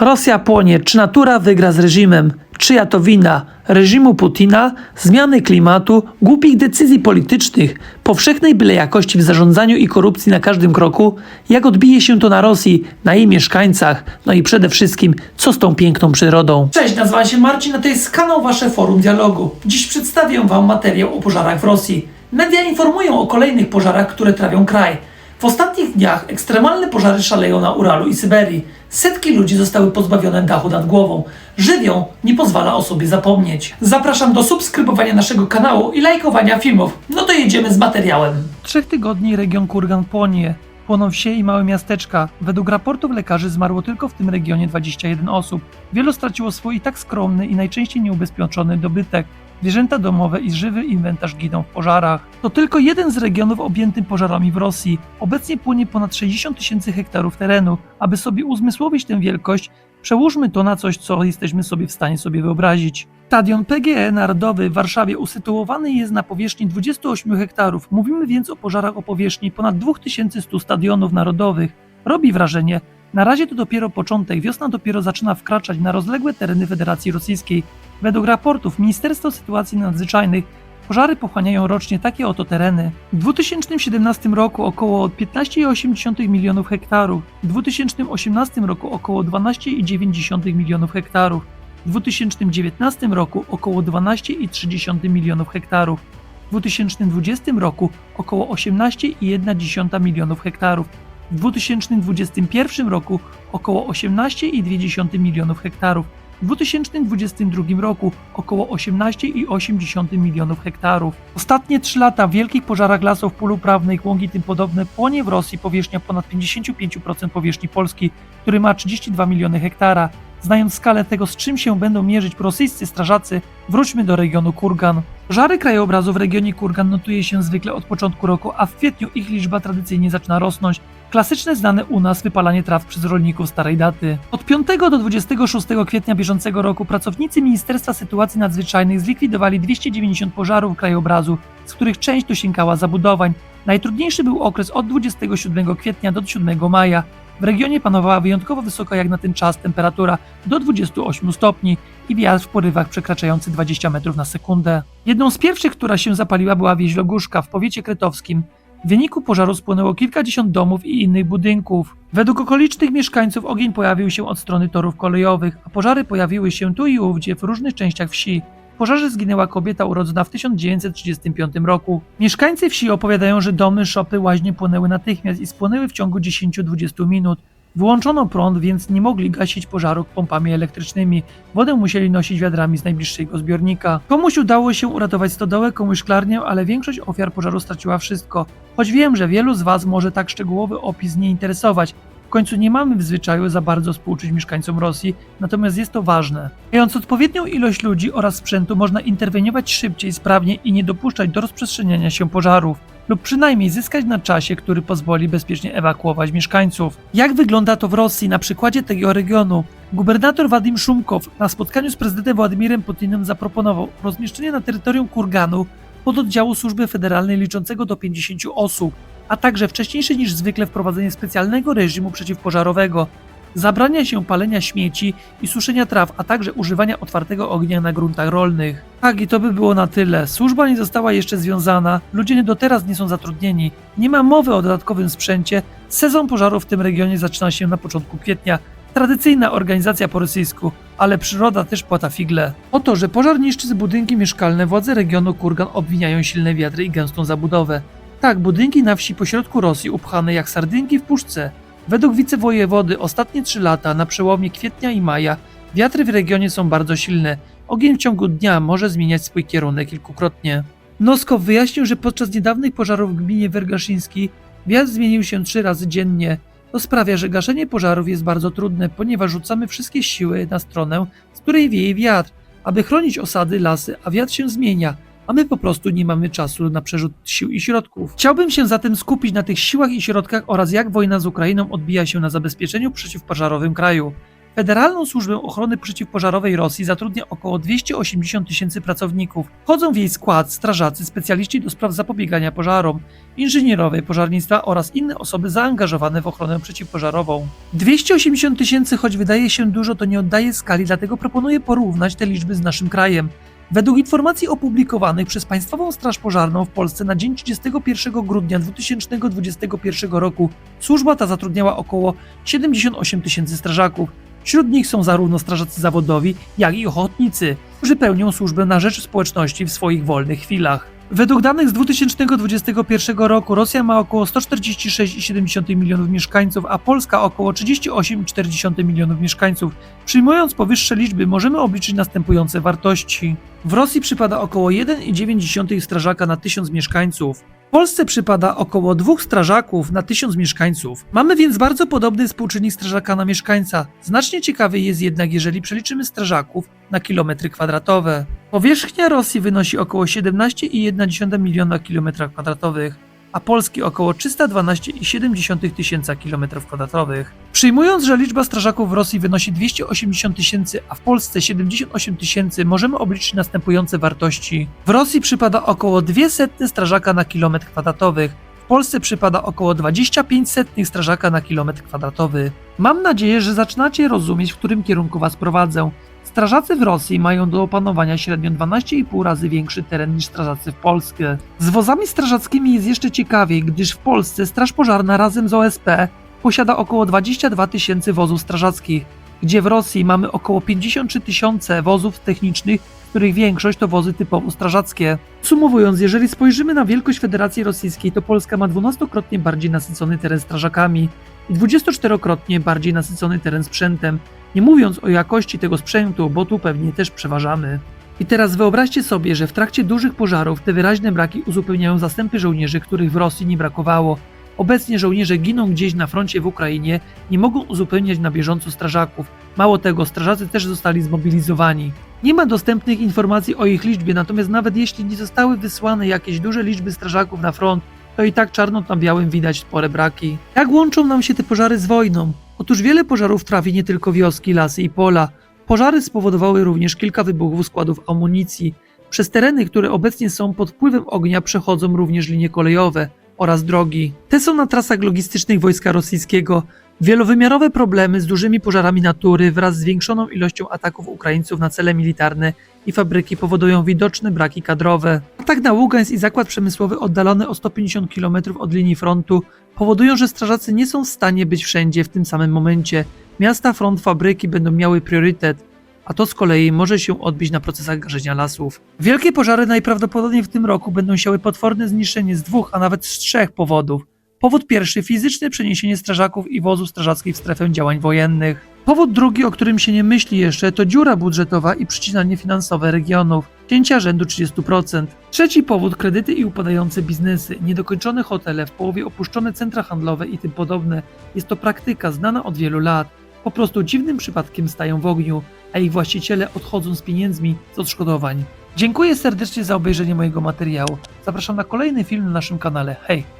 Rosja płonie. Czy natura wygra z reżimem? Czyja to wina? Reżimu Putina, zmiany klimatu, głupich decyzji politycznych, powszechnej byle jakości w zarządzaniu i korupcji na każdym kroku? Jak odbije się to na Rosji, na jej mieszkańcach? No i przede wszystkim, co z tą piękną przyrodą? Cześć, nazywam się Marcin, a to jest kanał Wasze Forum Dialogu. Dziś przedstawię Wam materiał o pożarach w Rosji. Media informują o kolejnych pożarach, które trawią kraj. W ostatnich dniach ekstremalne pożary szaleją na Uralu i Syberii. Setki ludzi zostały pozbawione dachu nad głową. Żywioł nie pozwala o sobie zapomnieć. Zapraszam do subskrybowania naszego kanału i lajkowania filmów. No to jedziemy z materiałem. Trzech tygodni region Kurgan płonie. Płoną wsie i małe miasteczka. Według raportów lekarzy zmarło tylko w tym regionie 21 osób. Wielu straciło swój i tak skromny i najczęściej nieubezpieczony dobytek. Zwierzęta domowe i żywy inwentarz giną w pożarach. To tylko jeden z regionów objętym pożarami w Rosji. Obecnie płonie ponad 60 tysięcy hektarów terenu. Aby sobie uzmysłowić tę wielkość, przełóżmy to na coś, co jesteśmy sobie w stanie sobie wyobrazić. Stadion PGE Narodowy w Warszawie usytuowany jest na powierzchni 28 hektarów. Mówimy więc o pożarach o powierzchni ponad 2100 stadionów narodowych. Robi wrażenie. Na razie to dopiero początek, wiosna dopiero zaczyna wkraczać na rozległe tereny Federacji Rosyjskiej. Według raportów Ministerstwa Sytuacji Nadzwyczajnych pożary pochłaniają rocznie takie oto tereny. W 2017 roku około 15,8 milionów hektarów, w 2018 roku około 12,9 milionów hektarów, w 2019 roku około 12,3 milionów hektarów, w 2020 roku około 18,1 milionów hektarów, w 2021 roku około 18,2 milionów hektarów, w 2022 roku około 18,8 milionów hektarów. Ostatnie 3 lata w wielkich pożarach lasów półuprawnych, łąk i tym podobne płonie w Rosji powierzchnia ponad 55% powierzchni Polski, który ma 32 miliony hektara. Znając skalę tego, z czym się będą mierzyć rosyjscy strażacy, wróćmy do regionu Kurgan. Pożary krajobrazu w regionie Kurgan notuje się zwykle od początku roku, a w kwietniu ich liczba tradycyjnie zaczyna rosnąć. Klasyczne znane u nas wypalanie traw przez rolników starej daty. Od 5 do 26 kwietnia bieżącego roku pracownicy Ministerstwa Sytuacji Nadzwyczajnych zlikwidowali 290 pożarów krajobrazu, z których część dosięgała zabudowań. Najtrudniejszy był okres od 27 kwietnia do 7 maja. W regionie panowała wyjątkowo wysoka jak na ten czas temperatura do 28 stopni i wiatr w porywach przekraczający 20 metrów na sekundę. Jedną z pierwszych, która się zapaliła była wieś Loguszka w powiecie kretowskim. W wyniku pożaru spłonęło kilkadziesiąt domów i innych budynków. Według okolicznych mieszkańców ogień pojawił się od strony torów kolejowych, a pożary pojawiły się tu i ówdzie w różnych częściach wsi. W pożarze zginęła kobieta urodzona w 1935 roku. Mieszkańcy wsi opowiadają, że domy, szopy, łaźnie płonęły natychmiast i spłonęły w ciągu 10-20 minut. Wyłączono prąd, więc nie mogli gasić pożarów pompami elektrycznymi. Wodę musieli nosić wiadrami z najbliższego zbiornika. Komuś udało się uratować stodołę, komuś szklarnię, ale większość ofiar pożaru straciła wszystko. Choć wiem, że wielu z Was może tak szczegółowy opis nie interesować. W końcu nie mamy w zwyczaju za bardzo współczuć mieszkańcom Rosji, natomiast jest to ważne. Mając odpowiednią ilość ludzi oraz sprzętu, można interweniować szybciej, sprawniej i nie dopuszczać do rozprzestrzeniania się pożarów lub przynajmniej zyskać na czasie, który pozwoli bezpiecznie ewakuować mieszkańców. Jak wygląda to w Rosji na przykładzie tego regionu? Gubernator Wadim Szumkow na spotkaniu z prezydentem Władimirem Putinem zaproponował rozmieszczenie na terytorium Kurganu pododdziału służby federalnej liczącego do 50 osób, a także wcześniejsze niż zwykle wprowadzenie specjalnego reżimu przeciwpożarowego. Zabrania się palenia śmieci i suszenia traw, a także używania otwartego ognia na gruntach rolnych. Tak, i to by było na tyle. Służba nie została jeszcze związana, ludzie do teraz nie są zatrudnieni, nie ma mowy o dodatkowym sprzęcie. Sezon pożarów w tym regionie zaczyna się na początku kwietnia. Tradycyjna organizacja po rosyjsku, ale przyroda też płata figle. O to, że pożar niszczy budynki mieszkalne, władze regionu Kurgan obwiniają silne wiatry i gęstą zabudowę. Tak, budynki na wsi pośrodku Rosji upchane jak sardynki w puszce. Według wicewojewody ostatnie 3 lata, na przełomie kwietnia i maja, wiatry w regionie są bardzo silne. Ogień w ciągu dnia może zmieniać swój kierunek kilkukrotnie. Noskow wyjaśnił, że podczas niedawnych pożarów w gminie Wergaszyński wiatr zmienił się trzy razy dziennie. To sprawia, że gaszenie pożarów jest bardzo trudne, ponieważ rzucamy wszystkie siły na stronę, z której wieje wiatr, aby chronić osady, lasy, a wiatr się zmienia, a my po prostu nie mamy czasu na przerzut sił i środków. Chciałbym się zatem skupić na tych siłach i środkach oraz jak wojna z Ukrainą odbija się na zabezpieczeniu przeciwpożarowym kraju. Federalną Służbę Ochrony Przeciwpożarowej Rosji zatrudnia około 280 tysięcy pracowników. Wchodzą w jej skład strażacy, specjaliści do spraw zapobiegania pożarom, inżynierowie pożarnictwa oraz inne osoby zaangażowane w ochronę przeciwpożarową. 280 tysięcy, choć wydaje się dużo, to nie oddaje skali, dlatego proponuję porównać te liczby z naszym krajem. Według informacji opublikowanych przez Państwową Straż Pożarną w Polsce na dzień 31 grudnia 2021 roku służba ta zatrudniała około 78 tysięcy strażaków. Wśród nich są zarówno strażacy zawodowi, jak i ochotnicy, którzy pełnią służbę na rzecz społeczności w swoich wolnych chwilach. Według danych z 2021 roku Rosja ma około 146,7 milionów mieszkańców, a Polska około 38,4 milionów mieszkańców. Przyjmując powyższe liczby, możemy obliczyć następujące wartości. W Rosji przypada około 1,9 strażaka na 1000 mieszkańców. W Polsce przypada około dwóch strażaków na 1000 mieszkańców. Mamy więc bardzo podobny współczynnik strażaka na mieszkańca. Znacznie ciekawy jest jednak, jeżeli przeliczymy strażaków na kilometry kwadratowe. Powierzchnia Rosji wynosi około 17,1 miliona kilometrów kwadratowych, a Polski około 312,7 tysiąca kilometrów kwadratowych. Przyjmując, że liczba strażaków w Rosji wynosi 280 tysięcy, a w Polsce 78 tysięcy, możemy obliczyć następujące wartości. W Rosji przypada około 200 strażaka na kilometr kwadratowy, w Polsce przypada około 25 setnych strażaka na kilometr kwadratowy. Mam nadzieję, że zaczynacie rozumieć, w którym kierunku was prowadzę. Strażacy w Rosji mają do opanowania średnio 12,5 razy większy teren niż strażacy w Polsce. Z wozami strażackimi jest jeszcze ciekawiej, gdyż w Polsce Straż Pożarna razem z OSP posiada około 22 tysięcy wozów strażackich, gdzie w Rosji mamy około 53 tysiące wozów technicznych, których większość to wozy typowo strażackie. Sumowując, jeżeli spojrzymy na wielkość Federacji Rosyjskiej, to Polska ma 12-krotnie bardziej nasycony teren strażakami i 24-krotnie bardziej nasycony teren sprzętem, nie mówiąc o jakości tego sprzętu, bo tu pewnie też przeważamy. I teraz wyobraźcie sobie, że w trakcie dużych pożarów te wyraźne braki uzupełniają zastępy żołnierzy, których w Rosji nie brakowało. Obecnie żołnierze giną gdzieś na froncie w Ukrainie, nie mogą uzupełniać na bieżąco strażaków. Mało tego, strażacy też zostali zmobilizowani. Nie ma dostępnych informacji o ich liczbie, natomiast nawet jeśli nie zostały wysłane jakieś duże liczby strażaków na front, to i tak czarno na białym widać spore braki. Jak łączą nam się te pożary z wojną? Otóż wiele pożarów trawi nie tylko wioski, lasy i pola. Pożary spowodowały również kilka wybuchów składów amunicji. Przez tereny, które obecnie są pod wpływem ognia, przechodzą również linie kolejowe oraz drogi. Te są na trasach logistycznych wojska rosyjskiego. Wielowymiarowe problemy z dużymi pożarami natury wraz z zwiększoną ilością ataków Ukraińców na cele militarne i fabryki powodują widoczne braki kadrowe. Atak na Ługańsk i zakład przemysłowy oddalony o 150 km od linii frontu powodują, że strażacy nie są w stanie być wszędzie w tym samym momencie. Miasta, front, fabryki będą miały priorytet, a to z kolei może się odbić na procesach garzenia lasów. Wielkie pożary najprawdopodobniej w tym roku będą siały potworne zniszczenie z dwóch, a nawet z trzech powodów. Powód pierwszy fizyczne przeniesienie strażaków i wozów strażackich w strefę działań wojennych. Powód drugi, o którym się nie myśli jeszcze, to dziura budżetowa i przycinanie finansowe regionów, cięcia rzędu 30%. Trzeci powód kredyty i upadające biznesy, niedokończone hotele, w połowie opuszczone centra handlowe i tym podobne. Jest to praktyka znana od wielu lat. Po prostu dziwnym przypadkiem stają w ogniu, a ich właściciele odchodzą z pieniędzmi z odszkodowań. Dziękuję serdecznie za obejrzenie mojego materiału. Zapraszam na kolejny film na naszym kanale. Hej!